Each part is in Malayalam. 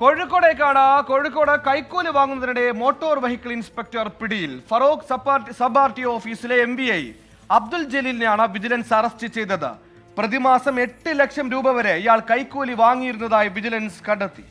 കോഴിക്കോടേക്കാണ് കോഴിക്കോട് കൈക്കൂലി വാങ്ങുന്നതിനിടെ മോട്ടോർ വെഹിക്കിൾ ഇൻസ്പെക്ടർ പിടിയിൽ. Feroke sub sub R T ഓഫീസിലെ എം ബി ഐ അബ്ദുൽ ജലീലിനെയാണ് വിജിലൻസ് അറസ്റ്റ് ചെയ്തത്. പ്രതിമാസം എട്ട് ലക്ഷം രൂപ വരെ ഇയാൾ കൈക്കൂലി വാങ്ങിയിരുന്നതായി വിജിലൻസ് കണ്ടെത്തി.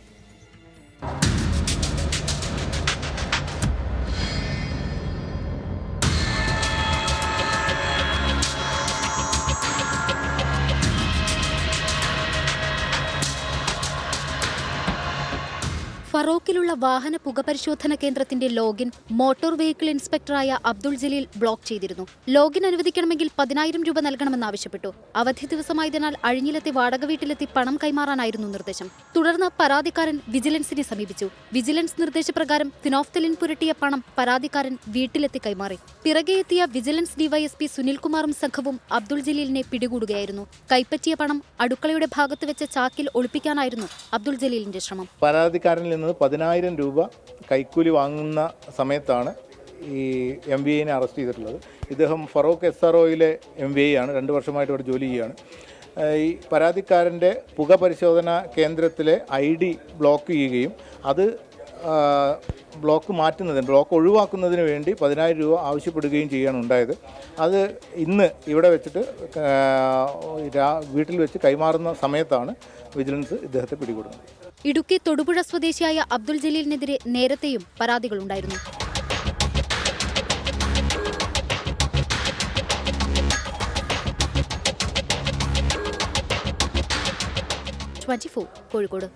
ഫറോക്കിലുള്ള വാഹന പുകപരിശോധന കേന്ദ്രത്തിന്റെ ലോഗിൻ മോട്ടോർ വെഹിക്കിൾ ഇൻസ്പെക്ടറായ അബ്ദുൾ ജലീൽ ബ്ലോക്ക് ചെയ്തിരുന്നു. ലോഗിൻ അനുവദിക്കണമെങ്കിൽ പതിനായിരം രൂപ നൽകണമെന്നാവശ്യപ്പെട്ടു അവധി ദിവസമായതിനാൽ അഴിഞ്ഞിലെത്തി വാടക വീട്ടിലെത്തി പണം കൈമാറാനായിരുന്നു നിർദ്ദേശം. തുടർന്ന് പരാതിക്കാരൻ വിജിലൻസിനെ സമീപിച്ചു. വിജിലൻസ് നിർദ്ദേശപ്രകാരം ഫിനോഫ്തലിൻ പുരട്ടിയ പണം പരാതിക്കാരൻ വീട്ടിലെത്തി കൈമാറി. പിറകെ എത്തിയ വിജിലൻസ് ഡിവൈഎസ്പി സുനിൽകുമാറും സംഘവും അബ്ദുൾ ജലീലിനെ പിടികൂടുകയായിരുന്നു. കൈപ്പറ്റിയ പണം അടുക്കളയുടെ ഭാഗത്ത് വെച്ച ചാക്കിൽ ഒളിപ്പിക്കാനായിരുന്നു അബ്ദുൾ ജലീലിന്റെ ശ്രമം. പരാതിക്കാരനിൽ നിന്ന് പതിനായിരം രൂപ കൈക്കൂലി വാങ്ങുന്ന സമയത്താണ് ഈ എം ബി ഐനെ അറസ്റ്റ് ചെയ്തിട്ടുള്ളത്. ഇദ്ദേഹം ഫറോക്ക് എസ് ആർ ഒയിലെ എം ബി ഐ ആണ്. രണ്ട് വർഷമായിട്ട് ഇവിടെ ജോലി ചെയ്യുകയാണ്. ഈ പരാതിക്കാരന്റെ പുക പരിശോധന കേന്ദ്രത്തിലെ ഐ ഡി ബ്ലോക്ക് ചെയ്യുകയും അത് ബ്ലോക്ക് മാറ്റുന്നതിന് ബ്ലോക്ക് ഒഴിവാക്കുന്നതിന് വേണ്ടി പതിനായിരം രൂപ ആവശ്യപ്പെടുകയും ചെയ്യുകയാണ് ഉണ്ടായത്. അത് ഇന്ന് ഇവിടെ വെച്ചിട്ട് വീട്ടിൽ വെച്ച് കൈമാറുന്ന സമയത്താണ് വിജിലൻസ് ഇദ്ദേഹത്തെ പിടികൂടുന്നത്. ഇടുക്കി തൊടുപുഴ സ്വദേശിയായ അബ്ദുൾ ജലീലിനെതിരെ നേരത്തെയും പരാതികളുണ്ടായിരുന്നു ട്വന്റി ഫോർ കോഴിക്കോട്.